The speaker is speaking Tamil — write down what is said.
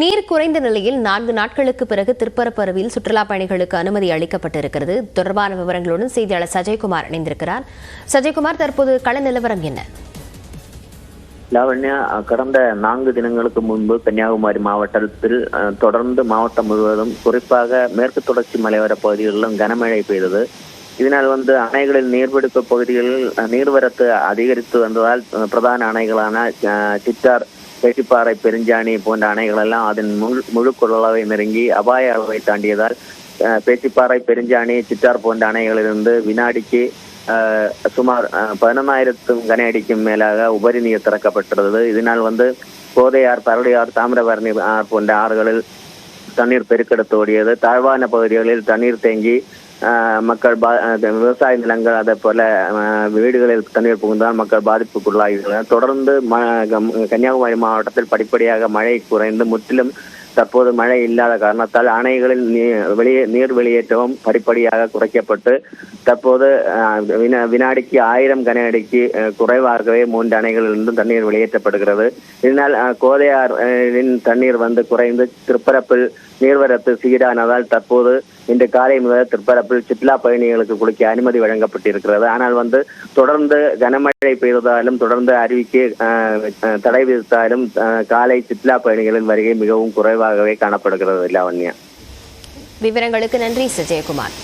நீர் குறைந்த நிலையில் நான்கு நாட்களுக்கு பிறகு திருப்பரப்பருவியில் சுற்றுலா பயணிகளுக்கு அனுமதி அளிக்கப்பட்டிருக்கிறது. தொடர்பான விவரங்களுடன் செய்தியாளர் சஜயகுமார் இணைந்திருக்கிறார். சஜயகுமார் தற்போது கள நிலவரம் என்ன? லாவண்யா கடந்த நான்கு தினங்களுக்கு முன்பு கன்னியாகுமரி மாவட்டத்தில் தொடர்ந்து மாவட்டம் முழுவதும் குறிப்பாக மேற்கு தொடர்ச்சி மலையோர பகுதிகளிலும் கனமழை பெய்தது. இதனால் வந்து அணைகளில் நீர்பிடிப்பு பகுதிகளில் நீர்வரத்து அதிகரித்து வந்ததால் பிரதான அணைகளான சித்தார் பேச்சிப்பாறை பெருஞ்சாணி போன்ற அணைகள் எல்லாம் அதன் முழு முழு கொள்ளளவை நெருங்கி அபாய அளவை தாண்டியதால் பேச்சிப்பாறை பெருஞ்சாணி சித்தார் போன்ற அணைகளிலிருந்து வினாடிக்கு ஆஹ் சுமார் ஆஹ் கன அடிக்கும் மேலாக உபரி நீர் திறக்கப்பட்டுள்ளது இதனால் வந்து கோதையார் பரளியார் தாமிரபரணி ஆறு போன்ற ஆறுகளில் தண்ணீர் பெருக்கெடுத்து ஓடியது. தாழ்வான பகுதிகளில் தண்ணீர் தேங்கி மக்கள் பா விவசாய நிலங்கள் அதே போல வீடுகளில் தண்ணீர் புகுந்தால் மக்கள் பாதிப்புக்குள்ளாகியுள்ளனர் தொடர்ந்து ம கன்னியாகுமரி மாவட்டத்தில் படிப்படியாக மழை குறைந்து முற்றிலும் தற்போது மழை இல்லாத காரணத்தால் அணைகளில் வெளியே நீர் வெளியேற்றவும் படிப்படியாக குறைக்கப்பட்டு தற்போது வினா- வினாடிக்கு ஆயிரம் கன அடிக்கு குறைவாகவே மூன்று அணைகளிலிருந்து தண்ணீர் வெளியேற்றப்படுகிறது. இதனால் கோதையாறின் தண்ணீர் வந்து குறைந்து திருப்பரப்பில் நீர்வரத்து சீரானதால் தற்போது இன்று காலை முதல் திருப்பரப்பில் சுற்றுலா பயணிகளுக்கு குளிக்க அனுமதி வழங்கப்பட்டிருக்கிறது. ஆனால் வந்து தொடர்ந்து கனமழை பெய்ததாலும் தொடர்ந்து அருவிக்கு தடை விதித்தாலும் காலை சுற்றுலா பயணிகளின் வருகை மிகவும் குறைவாகவே காணப்படுகிறது லாவண்யா. விவரங்களுக்கு நன்றி சஜயகுமார்.